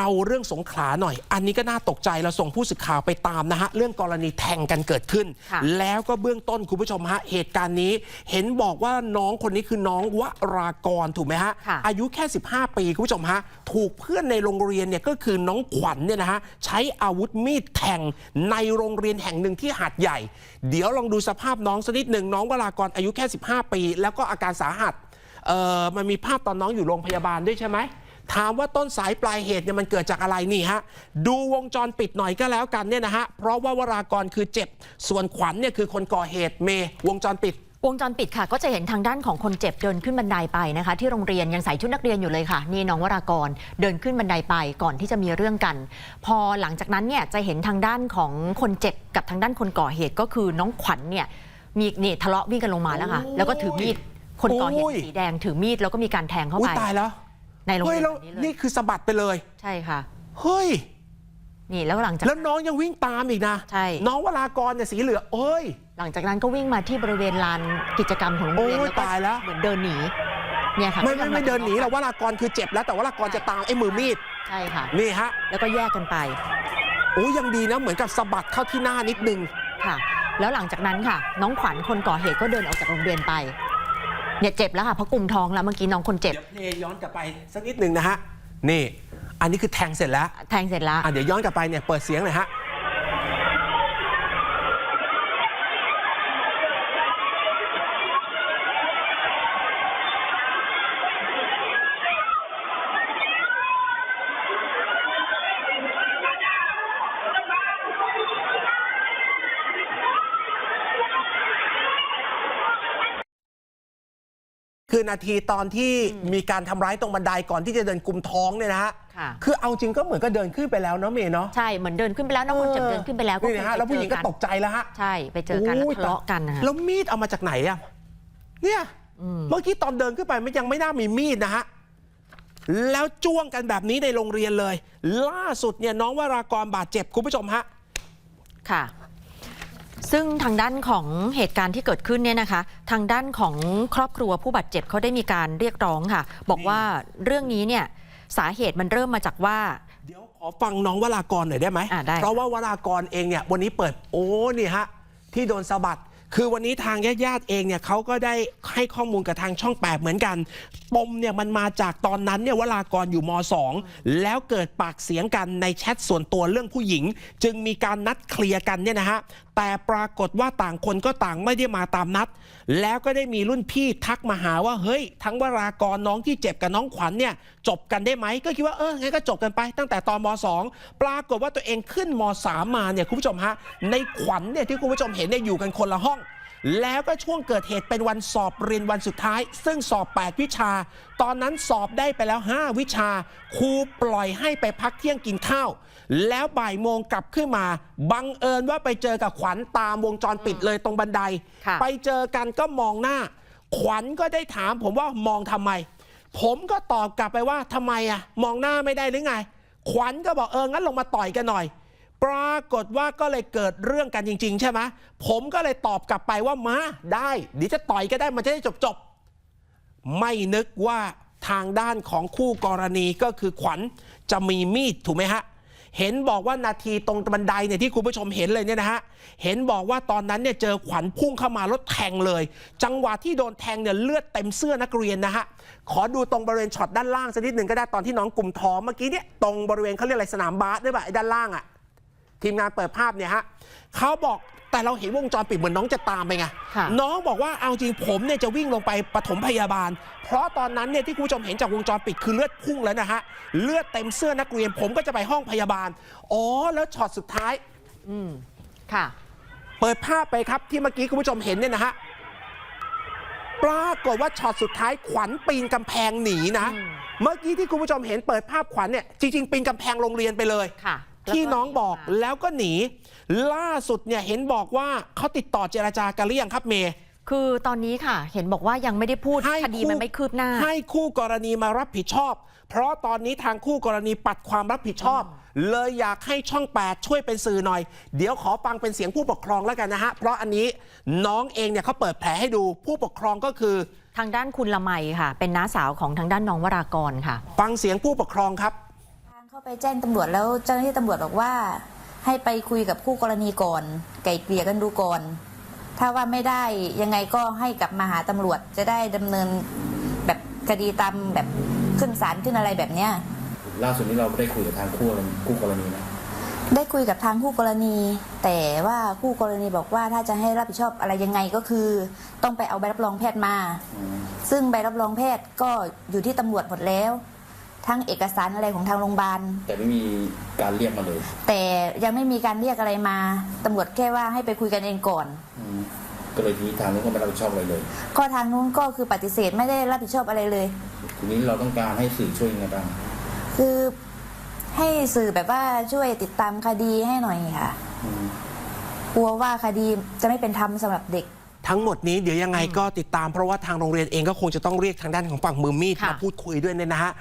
เอาเรื่องสงขลาหน่อย อันนี้ก็น่าตกใจเราส่งผู้สื่อข่าวไปตามนะฮะ เรื่องกรณีแทงกันเกิดขึ้นค่ะแล้วก็เบื้องต้นคุณผู้ชมฮะ เหตุการณ์นี้เห็นบอกว่าน้องคนนี้คือน้องวรากรถูกไหมฮะค่ะอายุแค่ 15 ปีคุณผู้ชมฮะ ถูกเพื่อนในโรงเรียนเนี่ยก็คือน้องขวัญเนี่ยนะฮะ ใช้อาวุธมีดแทงในโรงเรียนแห่งหนึ่งที่หาดใหญ่ เดี๋ยวลองดูสภาพน้องสักนิดหนึ่งน้องวรากรอายุแค่ 15 ปี แล้วก็อาการสาหัสเอ่อมันมีภาพตอนน้องอยู่โรงพยาบาลด้วยใช่ไหม ถามว่าต้นสายปลายเหตุเนี่ยมันเกิดจากอะไรนี่ฮะดูวงจรปิดหน่อยก็แล้วกันเนี่ยนะฮะเพราะว่าวรากรคือเจ็บ ส่วนขวัญเนี่ยคือคนก่อเหตุเมย์วงจรปิดวงจรปิดค่ะ ก็จะเห็นทางด้านของคนเจ็บเดินขึ้นบันไดไปนะคะ ที่โรงเรียนยังใส่ชุดนักเรียนอยู่เลยค่ะ นี่น้องวรากรเดินขึ้นบันไดไปก่อนที่จะมีเรื่องกัน พอหลังจากนั้นเนี่ยจะเห็นทางด้านของคนเจ็บกับทางด้านคนก่อเหตุก็คือน้องขวัญเนี่ยมีนี่ทะเลาะวิ่งกันลงมาแล้วค่ะโอ้ยแล้วก็ถือมีดคนก่อเหโอ้ตุยสีแดงถือมีดแล้วก็มีการแทงเข้าอุ้ไปยตายแล้ว ในโรงเฮ้เรียยนแล้วแบบนี้เลยนี่คือสะบัดไปเลย ใช่ค่ะ เฮ้ย นี่แล้วหลังจาก แล้วน้องยังวิ่งตามอีกนะ ใช่ น้องวรากรเนี่ยสีเหลืองเอ้ย หลังจากนั้นก็วิ่งมาที่บริเวณลานกิจกรรมของโรงเรียนโอ้ยแล้วก็ตายแล้ว เหมือนเดินหนีเนี่ยค่ะไม่ก็ไม่ยังไม่เดินหนีหรอกทะวรากรคือเจ็บแล้วแต่วรากรจะตามไอ้มือมีดใช่ค่ะ นี่ฮะแล้วก็แยกกันไป โอ้ยยังดีนะ เหมือนกับสะบัดเข้าที่หน้านิดนึง ค่ะแล้วหลังจากนั้นค่ะ น้องขวัญคนก่อเหตุก็เดินออกจากโรงเรียนไป เนี่ยเจ็บแล้วค่ะเพราะกลุ่มท้องแล้วเมื่อกี้น้องคนเจ็บ เดี๋ยวเพลงย้อนกลับไปสักนิดหนึ่งนะฮะ นี่ อันนี้คือแทงเสร็จแล้ว แทงเสร็จแล้ว อะเดี๋ยวย้อนกลับไปเนี่ยเปิดเสียงหน่อยฮะ คือนาทีตอนที่มีการทำร้ายตรงบันไดก่อนที่จะเดินกุมท้องเนี่ยนะฮะค่ะคือเอาจริงก็เหมือนก็เดินขึ้นไปแล้วเนาะเมย์เนาะใช่เหมือนเดินขึ้นไปแล้วน้องคนเจ็บเดินขึ้นไปแล้วก็นี่นะฮะคงไปแล้วผู้หญิงก็เจอตกใจแล้วฮะใช่ไปเจอกันแล้วโยทะเลาะกันนะแล้วมีดเอามาจากไหนอะเนี่ยอืมเมื่อกี้ตอนเดินขึ้นไปมันยังไม่น่ามีมีดนะฮะแล้วจ้วงกันแบบนี้ในโรงเรียนเลย ล่าสุดเนี่ยน้องวรากรบาดเจ็บคุณผู้ชมฮะค่ะ ซึ่งทางด้านของเหตุการณ์ที่เกิดขึ้นเนี่ยนะคะ ทางด้านของครอบครัวผู้บาดเจ็บเขาได้มีการเรียกร้องค่ะ บอกว่าเรื่องนี้เนี่ยสาเหตุมันเริ่มมาจากว่าเดี๋ยวขอฟังน้องวรากรหน่อยได้ไหม อะได้ เพราะว่าวรากรเองเนี่ยวันนี้เปิดโอ้นี่ฮะที่โดนสะบัด คือวันนี้ทางญาติๆเองเนี่ยเขาก็ได้ให้ข้อมูลกับทางช่องแปดเหมือนกัน ปมเนี่ยมันมาจากตอนนั้นเนี่ยวรากรอยู่ม .2 แล้วเกิดปากเสียงกันในแชทส่วนตัวเรื่องผู้หญิง จึงมีการนัดเคลียร์กันเนี่ยนะฮะแต่ปรากฏว่าต่างคนก็ต่างไม่ได้มาตามนัด แล้วก็ได้มีรุ่นพี่ทักมาหาว่าเฮ้ย ทั้งวรากรน้องที่เจ็บกับน้องขวัญเนี่ยจบกันได้ไหมก็คิดว่าเอองั้นก็จบกันไปตั้งแต่ตอนม .2 ปรากฏว่าตัวเองขึ้นม .3 มาเนี่ยคุณผู้ชมฮะในขวัญเนี่ยที่คุณผู้ชมเห็นเนี่ยอยู่กันคนละห้อง แล้วก็ช่วงเกิดเหตุเป็นวันสอบเรียนวันสุดท้าย ซึ่งสอบ 8 วิชา ตอนนั้นสอบได้ไปแล้ว 5 วิชา ครูปล่อยให้ไปพักเที่ยงกินข้าว แล้วบ่ายโมงกลับขึ้นมา บังเอิญว่าไปเจอกับขวัญตามวงจรปิดเลยตรงบันไดค่ะไปเจอกันก็มองหน้า ขวัญก็ได้ถามผมว่ามองทำไม ผมก็ตอบกลับไปว่าทำไมอะมองหน้าไม่ได้หรือไง ขวัญก็บอกเอองั้นลงมาต่อยกันหน่อย ปรากฏว่าก็เลยเกิดเรื่องกันจริง ๆ ใช่ไหมผมก็เลยตอบกลับไปว่ามาได้เดี๋ยวจะต่อยก็ได้มันจะได้จบๆ ไม่นึกว่าทางด้านของคู่กรณีก็คือขวัญจะมีมีดถูกไหมฮะเห็นบอกว่านาทีตรงบันไดเนี่ยที่คุณผู้ชมเห็นเลยเนี่ยนะฮะ เห็นบอกว่าตอนนั้นเนี่ยเจอขวัญพุ่งเข้ามารถแทงเลย จังหวะที่โดนแทงเนี่ยเลือดเต็มเสื้อนักเรียนนะฮะ ขอดูตรงบริเวณช็อตด้านล่างสักนิดหนึ่งก็ได้ตอนที่น้องกลุ่มท้องเมื่อกี้เนี่ยตรงบริเวณเขาเรียกอะไรสนามบาสด้วยป่ะไอ้ด้านล่างอะ ทีมงานเปิดภาพเนี่ยฮะเขาบอกแต่เราเห็นวงจรปิดเหมือนน้องจะตามไปไงค่ะน้องบอกว่าเอาจริงผมเนี่ยจะวิ่งลงไปปฐมพยาบาล เพราะตอนนั้นเนี่ยที่คุณผู้ชมเห็นจากวงจรปิดคือเลือดพุ่งแล้วนะฮะ เลือดเต็มเสื้อนักเรียน ผมก็จะไปห้องพยาบาล อ๋อ แล้วช็อตสุดท้าย อืม ค่ะ เปิดภาพไปครับที่เมื่อกี้คุณผู้ชมเห็นเนี่ยนะฮะ ปรากฏว่าช็อตสุดท้ายขวัญปีนกำแพงหนีนะอืมเมื่อกี้ที่คุณผู้ชมเห็นเปิดภาพขวัญเนี่ยจริงๆปีนกำแพงโรงเรียนไปเลย ค่ะ ที่น้องบอกแล้วแล้วก็หนี ล่าสุดเนี่ยเห็นบอกว่าเขาติดต่อเจรจากันหรือยังครับเมย์คือตอนนี้ค่ะ เห็นบอกว่ายังไม่ได้พูดให้คดีคู่มันไม่คืบหน้า ให้คู่กรณีมารับผิดชอบ เพราะตอนนี้ทางคู่กรณีปัดความรับผิดชอบ เลยอยากให้ช่อง 8 ช่วยเป็นสื่อหน่อย เดี๋ยวขอฟังเป็นเสียงผู้ปกครองแล้วกันนะฮะ เพราะอันนี้น้องเองเนี่ยเขาเปิดแผลให้ดูผู้ปกครองก็คือ ทางด้านคุณละไมค่ะ เป็นน้าสาวของทางด้านน้องวรากรค่ะ ฟังเสียงผู้ปกครองครับทางเข้า ก็ไปแจ้งตำรวจแล้วเจ้าหน้าที่ตำรวจบอกว่า ให้ไปคุยกับคู่กรณีก่อน ไก่เกลี่ยกันดูก่อน ถ้าว่าไม่ได้ยังไงก็ให้กลับมาหาตำรวจจะได้ดำเนินแบบคดีตามแบบขึ้นศาลขึ้นอะไรแบบเนี้ยล่าสุดนี้เราได้คุยกับทางคู่กรณีคู่กรณีนะได้คุยกับทางคู่กรณี แต่ว่าคู่กรณีบอกว่าถ้าจะให้รับผิดชอบอะไรยังไงก็คือ ต้องไปเอาใบรับรองแพทย์มาอืมซึ่งใบรับรองแพทย์ก็อยู่ที่ตำรวจหมดแล้ว ทั้งเอกสารอะไรของทางโรงพยาบาล แต่ไม่มีการเรียกมาเลย แต่ยังไม่มีการเรียกอะไรมาตำรวจแค่ว่าให้ไปคุยกันเองก่อน อืมก็เลยทีนี้ทางนู้นก็ไม่รับผิดชอบอะไรเลย ก็ทางนู้นก็คือปฏิเสธไม่ได้รับผิดชอบอะไรเลย ทีนี้เราต้องการให้สื่อช่วยยังไงบ้างคือให้สื่อแบบว่าช่วยติดตามคดีให้หน่อยค่ะ อืม กลัวว่าคดีจะไม่เป็นธรรมสำหรับเด็ก ทั้งหมดนี้เดี๋ยวยังไงก็ติดตามเพราะว่าทางโรงเรียนเองก็คงจะต้องเรียกทางด้านของฝั่งมือมีดค่ะ มาพูดคุยด้วยเนี่ยนะฮะ